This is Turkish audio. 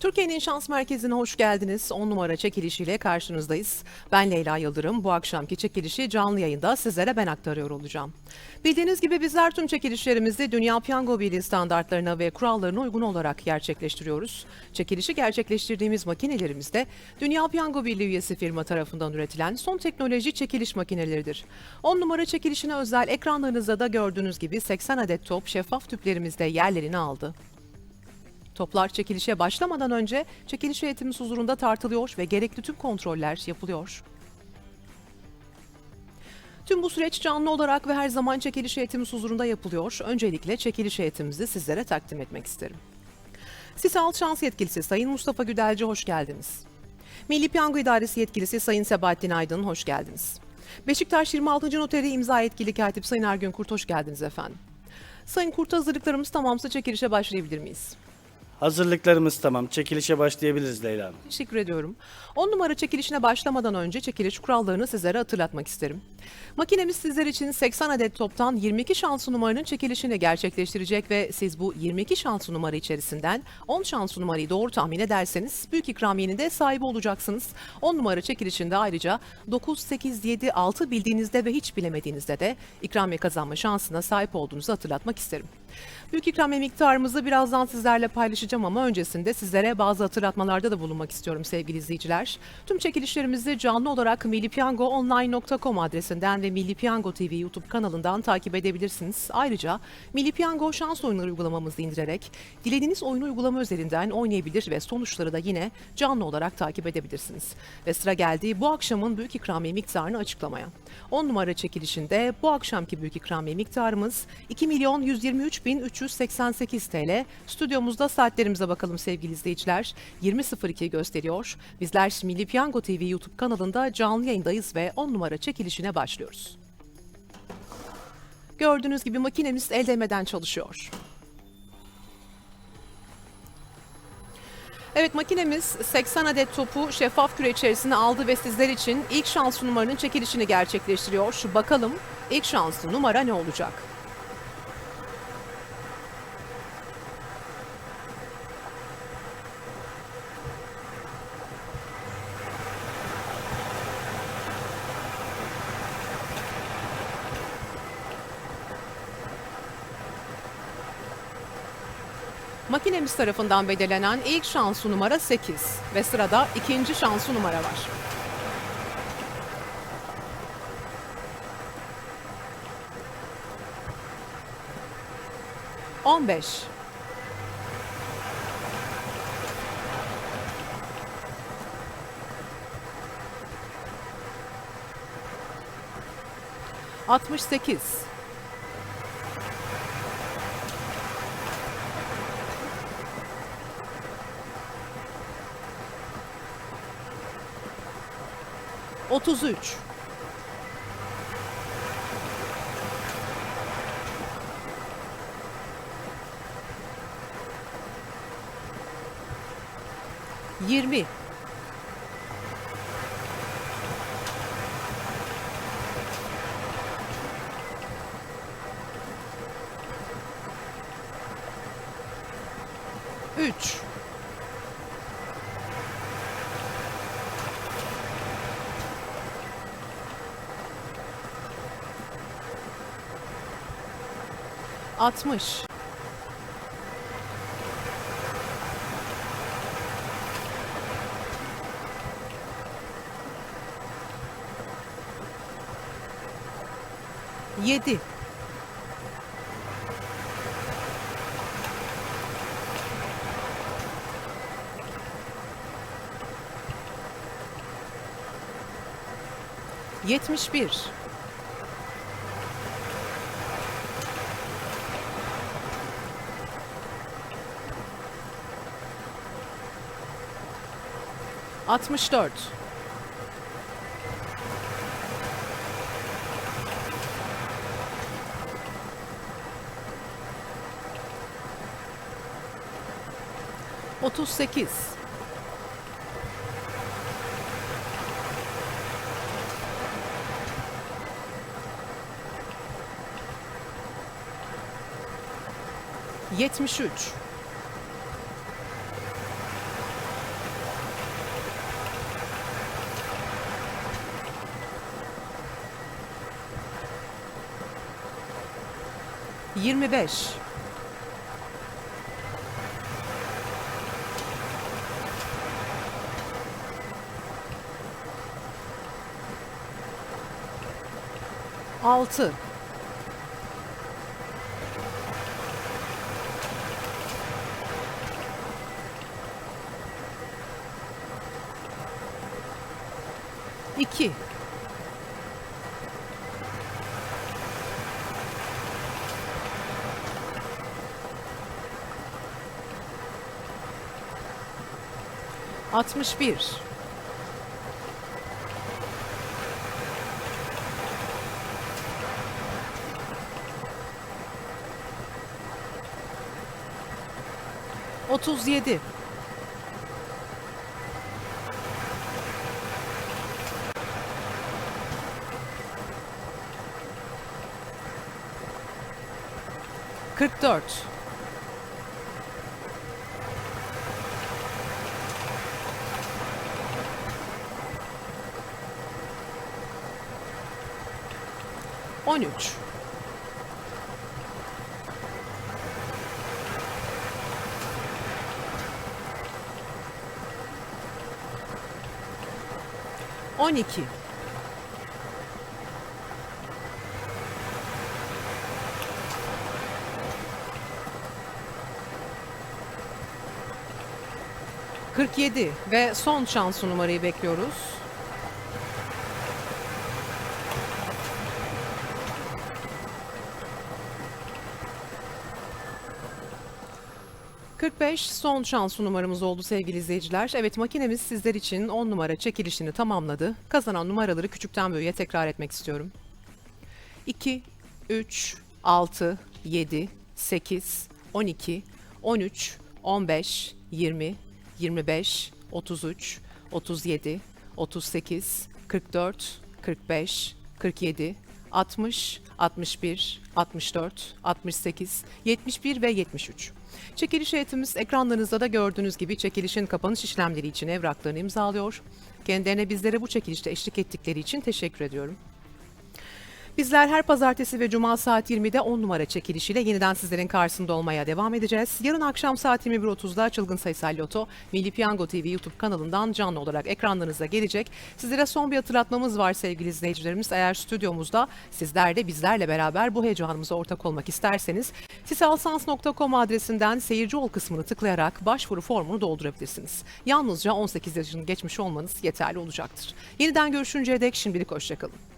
Türkiye'nin şans merkezine hoş geldiniz. 10 numara çekilişiyle karşınızdayız. Ben Leyla Yıldırım. Bu akşamki çekilişi canlı yayında sizlere ben aktarıyor olacağım. Bildiğiniz gibi bizler tüm çekilişlerimizi Dünya Piyango Birliği standartlarına ve kurallarına uygun olarak gerçekleştiriyoruz. Çekilişi gerçekleştirdiğimiz makinelerimiz de Dünya Piyango Birliği üyesi firma tarafından üretilen son teknoloji çekiliş makineleridir. 10 numara çekilişine özel ekranlarınızda da gördüğünüz gibi 80 adet top şeffaf tüplerimizde yerlerini aldı. Toplar çekilişe başlamadan önce çekiliş heyetimiz huzurunda tartılıyor ve gerekli tüm kontroller yapılıyor. Tüm bu süreç canlı olarak ve her zaman çekiliş heyetimiz huzurunda yapılıyor. Öncelikle çekiliş heyetimizi sizlere takdim etmek isterim. Sisal Şans Yetkilisi Sayın Mustafa Güdelci hoş geldiniz. Milli Piyango İdaresi Yetkilisi Sayın Sebahattin Aydın hoş geldiniz. Beşiktaş 26. Noteri imza yetkili katip Sayın Ergün Kurt hoş geldiniz efendim. Sayın Kurt hazırlıklarımız tamamsa çekilişe başlayabilir miyiz? Hazırlıklarımız tamam. Çekilişe başlayabiliriz Leyla Hanım. Teşekkür ediyorum. 10 numara çekilişine başlamadan önce çekiliş kurallarını sizlere hatırlatmak isterim. Makinemiz sizler için 80 adet toptan 22 şanslı numaranın çekilişini gerçekleştirecek ve siz bu 22 şanslı numara içerisinden 10 şanslı numarayı doğru tahmin ederseniz büyük ikramiyenin de sahibi olacaksınız. 10 numara çekilişinde ayrıca 9, 8, 7, 6 bildiğinizde ve hiç bilemediğinizde de ikramiye kazanma şansına sahip olduğunuzu hatırlatmak isterim. Büyük ikramiye miktarımızı birazdan sizlerle paylaşacağım ama öncesinde sizlere bazı hatırlatmalarda da bulunmak istiyorum sevgili izleyiciler. Tüm çekilişlerimizi canlı olarak millipiyangoonline.com adresinden ve Milli Piyango TV YouTube kanalından takip edebilirsiniz. Ayrıca Milli Piyango şans oyunları uygulamamızı indirerek dilediğiniz oyun uygulama üzerinden oynayabilir ve sonuçları da yine canlı olarak takip edebilirsiniz. Ve sıra geldi bu akşamın büyük ikramiye miktarını açıklamaya. 10 numara çekilişinde bu akşamki büyük ikramiye miktarımız 2 milyon 123 bin 388 TL. Stüdyomuzda saatlerimize bakalım sevgili izleyiciler. 20.02 gösteriyor. Bizler Milli Piyango TV YouTube kanalında canlı yayındayız ve 10 numara çekilişine başlıyoruz. Gördüğünüz gibi makinemiz el değmeden çalışıyor. Evet makinemiz 80 adet topu şeffaf küre içerisine aldı ve sizler için ilk şanslı numaranın çekilişini gerçekleştiriyor. Şu bakalım ilk şanslı numara ne olacak? Makinemiz tarafından belirlenen ilk şanslı numara 8 ve sırada ikinci şanslı numara var. On beş. Altmış sekiz. Otuz üç. Yirmi. Üç. Altmış. Yedi. 64 38 73 25 6 2 61 37 44 13 12 47 ve son şans numarayı bekliyoruz. 45 son şans numaramız oldu sevgili izleyiciler. Evet makinemiz sizler için 10 numara çekilişini tamamladı. Kazanan numaraları küçükten büyüğe tekrar etmek istiyorum. 2, 3, 6, 7, 8, 12, 13, 15, 20, 25, 33, 37, 38, 44, 45, 47, 60, 61, 64, 68, 71 ve 73. Çekiliş heyetimiz ekranlarınızda da gördüğünüz gibi çekilişin kapanış işlemleri için evraklarını imzalıyor. Kendilerine bizlere bu çekilişte eşlik ettikleri için teşekkür ediyorum. Bizler her pazartesi ve cuma saat 20'de 10 numara çekilişiyle yeniden sizlerin karşısında olmaya devam edeceğiz. Yarın akşam saat 21.30'da Çılgın Sayısal Loto Milli Piyango TV YouTube kanalından canlı olarak ekranlarınıza gelecek. Sizlere son bir hatırlatmamız var sevgili izleyicilerimiz. Eğer stüdyomuzda sizler de bizlerle beraber bu heyecanımıza ortak olmak isterseniz sisalsans.com adresinden seyirci ol kısmını tıklayarak başvuru formunu doldurabilirsiniz. Yalnızca 18 yaşını geçmiş olmanız yeterli olacaktır. Yeniden görüşünceye dek şimdilik hoşçakalın.